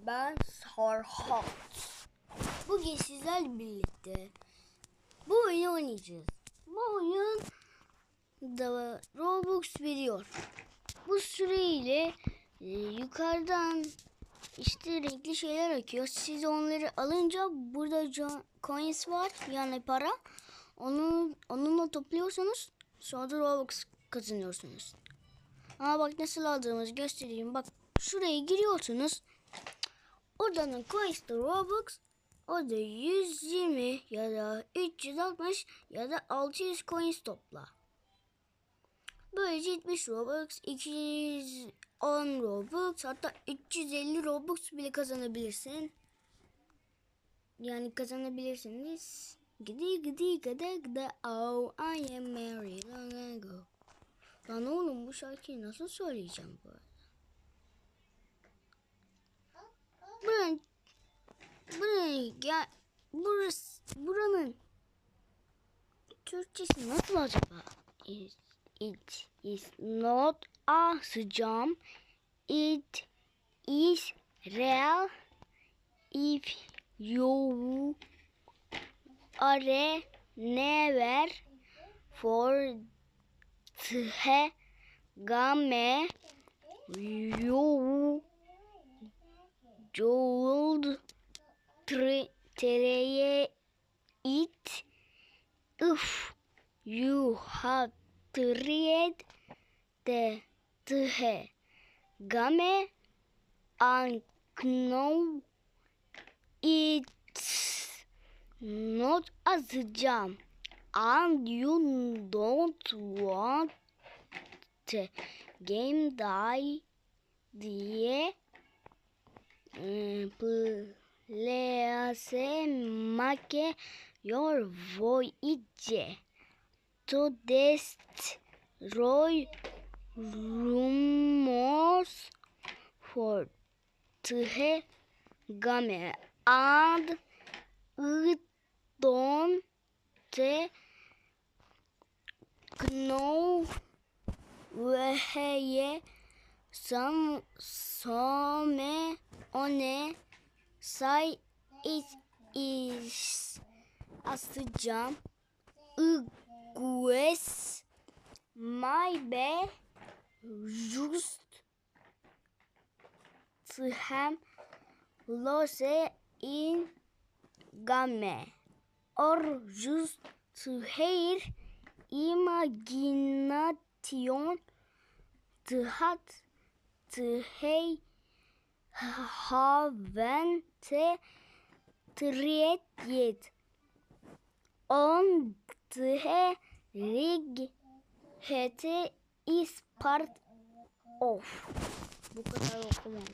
Ben Sarhat. Bugün sizlerle birlikte bu oyunu oynayacağız. Bu oyun da Robux veriyor. Bu süreyle e, yukarıdan işte renkli şeyler akıyor. Siz onları alınca burada co- coins var yani para. Onu onunla topluyorsunuz. Sonra da Robux kazanıyorsunuz. Ama bak nasıl aldığımızı göstereyim. Bak şuraya giriyorsunuz. Oradan de Robux. Orada 120 ya da 360 ya da 600 coins topla. Böylece 70 Robux, 210 Robux hatta 350 Robux bile kazanabilirsin. Yani kazanabilirsiniz. Gidi gidi gide gide oh I am married long ago. Lan oğlum bu şarkıyı nasıl söyleyeceğim bu arada? Buranın buranın ya burası buranın Türkçesi nasıl acaba? It, it is not a sıcam. It is real if you are never for the game you Jold tre, tereye it. If you have tried the the game and know it's not as jam. And you don't want the game die diye Eh, Pleasemake your voice to destroy rumors for tre gamer and udon te know where some some one say it is asacağım igues my be just to hem lose in game. Or just to hear imagination to yet on the rig het is part of bu kadar okumam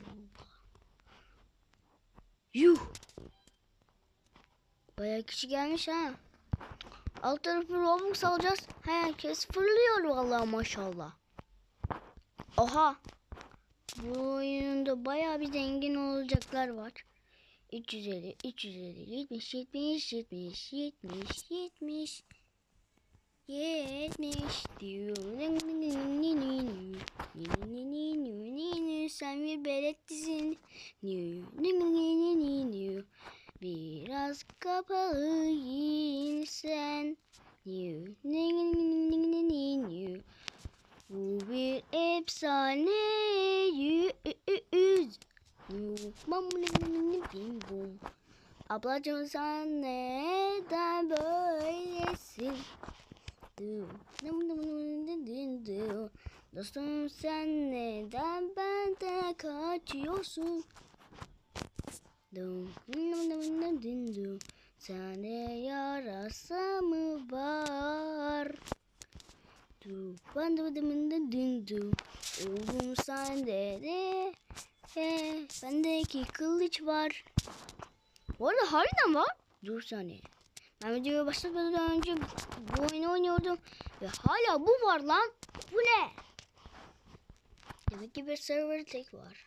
yuh Bayağı kişi gelmiş ha. Alt tarafı Robux alacağız. Herkes fırlıyor vallahi maşallah. Oha. Bu oyunda bayağı bir zengin olacaklar var. 350, 350, 70, 70, 70, 70, 70, 70 diyor. Sen bir belettisin. Biraz kapalı giyin sen. Bu bir efsane yüz. Ablacığım sen neden böylesin? Dostum sen neden benden kaçıyorsun? Dum. Sende yarasa mı var? Du ben de dum dum dum dum. Oğlum sende de he, bendeki kılıç var. Bu arada harbiden var. Dur saniye. Ben videoya başlamadan önce bu oyunu oynuyordum ve hala bu var lan. Bu ne? Demek ki bir server tek var.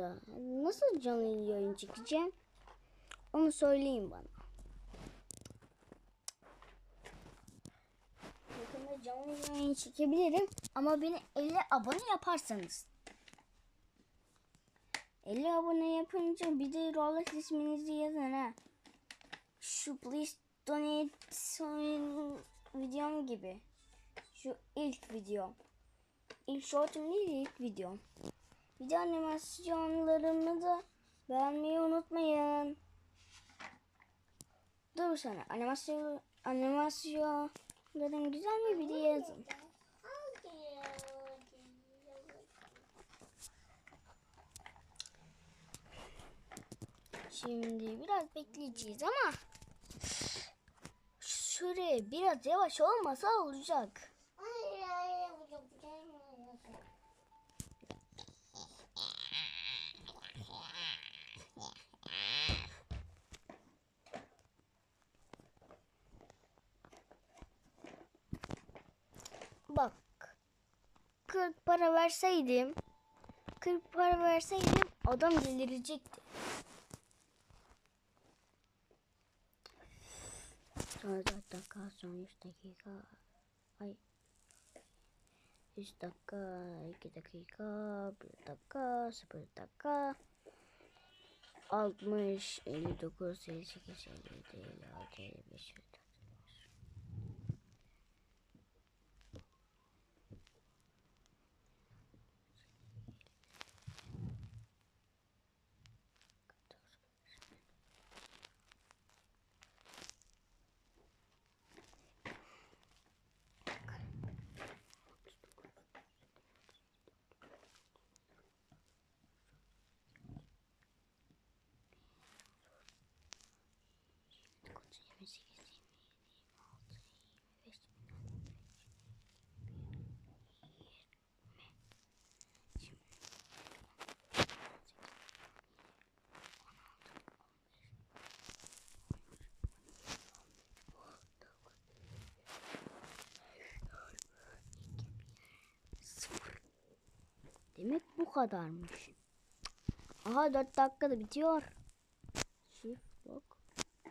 Arada nasıl canlı yayın çekeceğim? Onu söyleyin bana. Yakında canlı yayın çekebilirim ama beni 50 abone yaparsanız. 50 abone yapınca bir de Rolex isminizi yazın ha. Şu please donate videom gibi. Şu ilk videom. İlk shortum değil ilk videom. Bir de animasyonlarımı da beğenmeyi unutmayın. Dur sana animasyon animasyonlarım güzel mi bir de yazın. Şimdi biraz bekleyeceğiz ama süre biraz yavaş olmasa olacak. Bak 40 para verseydim 40 para verseydim adam delirecekti. Sonra 4 dakika sonra 3 dakika ay 3 dakika 2 dakika 1 dakika 0 dakika 60 59 58 57 56 55 Demek bu kadarmış. Aha 4 dakikada bitiyor. Shift lock.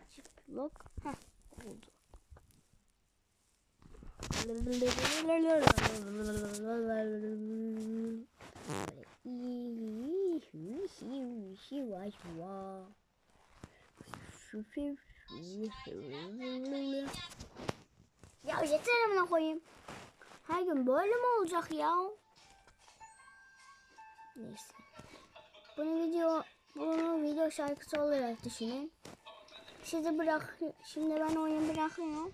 Shift lock. Heh oldu. Ya yeter amına koyayım. Her gün böyle mi olacak ya? Neyse. Bunu video bunu video şarkısı olarak düşünün. Sizi bırak şimdi ben oyun bırakıyorum.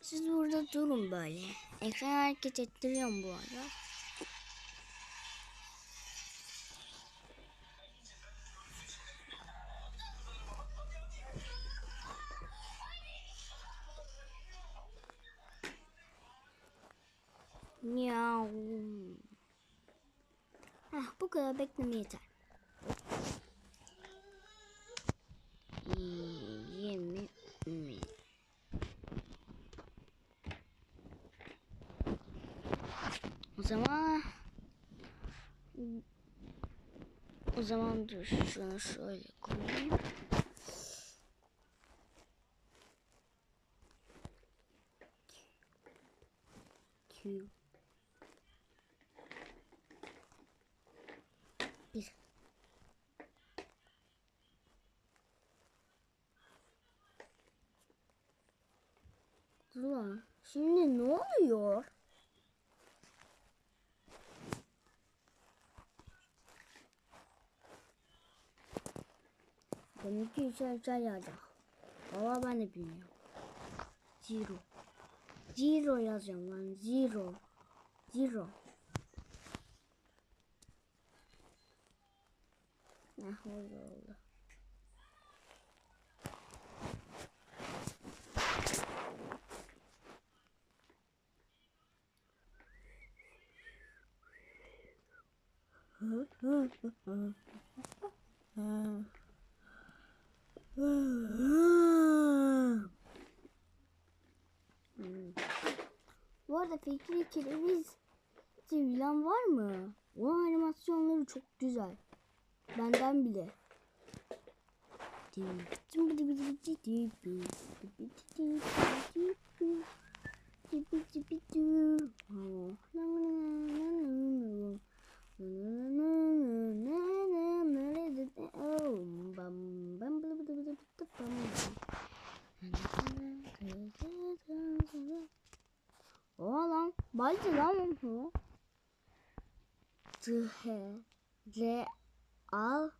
Siz burada durun böyle. Ekran hareket ettiriyorum bu arada. Miau. Heh, bu kadar bekleme yeter. Yirmi mi? O zaman o zaman dur şunu şöyle koyayım. Q. Bir. Ulan şimdi ne oluyor? Demek ki üçer üçer yağacak. Valla ben de bilmiyorum. Zero. Zero yazacağım lan. Zero. Zero. Ne oldu oldu. Hmm. Bu arada Fikri Kereviz bilen var mı? Onun animasyonları çok güzel. Benden bile. O lan. Baldi lan o. Tıhe. Al.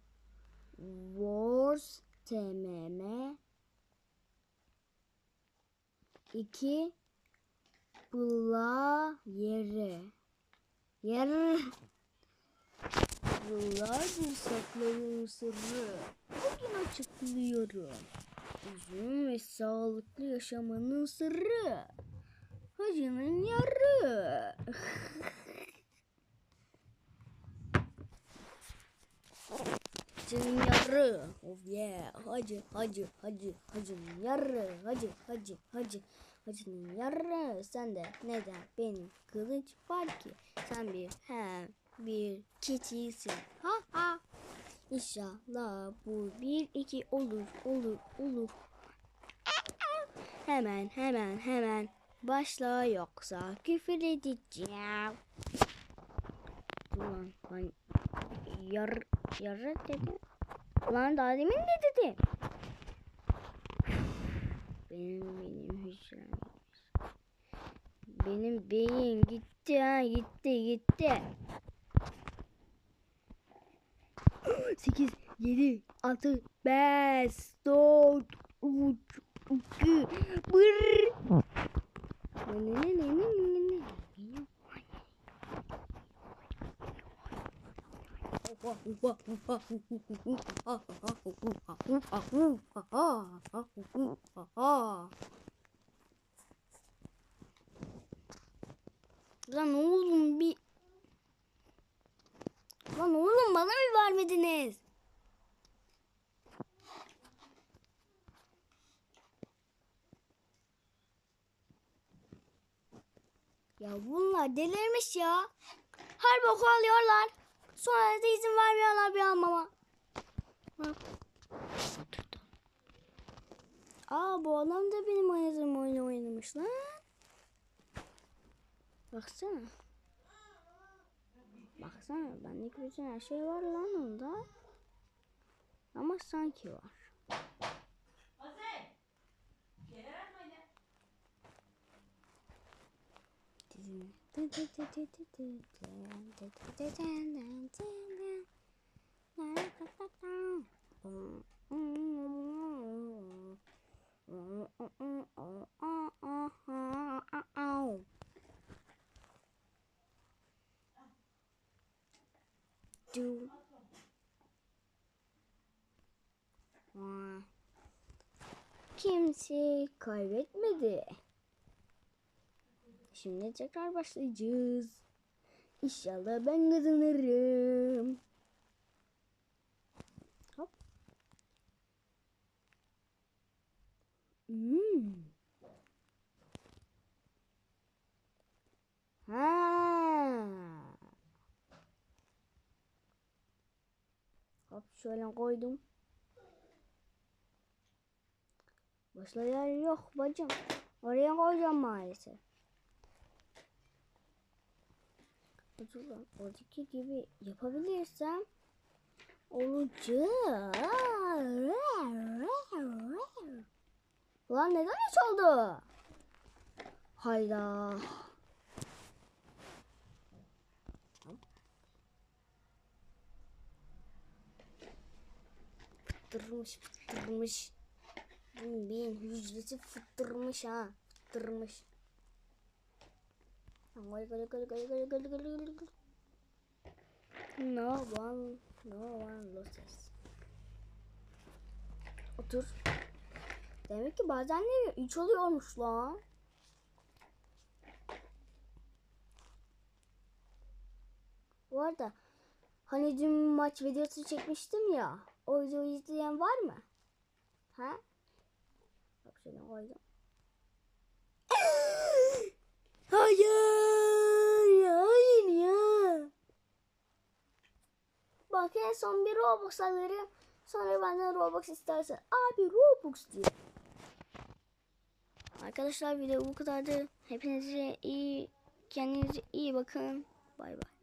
Wars TMM 2 Bula yeri Yer Yıllardır sakladığım sırrı Bugün açıklıyorum Uzun ve sağlıklı yaşamanın sırrı Hacının yarı Hacının yarı. Oh yeah. Hacı, hacı, hacı, hacının yarı. Hacı, hacı, hacı. Hacının yarı. Sen de neden benim kılıç var ki? Sen bir he bir keçisin. Ha ha. İnşallah bu bir iki olur, olur, olur. Hemen, hemen, hemen. Başla yoksa küfür edeceğim. Ulan ben yar yarı dedi. Ulan daha demin ne dedi? Benim benim hücrem. Benim beyin gitti ha gitti gitti. 8 7 6 5 4 3 2 1 Ne ne ne ne ne ne ne Lan oğlum bir Lan oğlum bana mı vermediniz? Ya bunlar delirmiş ya. Her boku alıyorlar. Sonra da izin vermiyorlar bir almama. Ha. Aa bu adam da benim oynadığım oyunu oynamış lan. Baksana. Baksana bendeki bütün her şey var lan onda. Ama sanki var. Do. Kimse kaybetmedi. Şimdi tekrar başlayacağız. İnşallah ben kazanırım. Hop. Hmm. Ha. Hop şöyle koydum. Başka yer yok bacım. Oraya koyacağım maalesef. Ulan oradaki gibi yapabilirsem olacak. Ulan neden hiç oldu? Hayda. fıttırmış fıttırmış. Bin hücresi fıttırmış ha. Fıttırmış. Gol gol gol gol gol gol gol gol. No one, no one loses. Otur. Demek ki bazen de 3 oluyormuş lan. Bu arada hani dün maç videosu çekmiştim ya. O videoyu izleyen var mı? Ha? Bak şöyle koydum. Hayır, hayır ya. Bak en son bir Robux alırım. Sonra benden Robux istersen. Abi Robux diye. Arkadaşlar video bu kadardı. Hepinize iyi kendinize iyi bakın. Bay bay.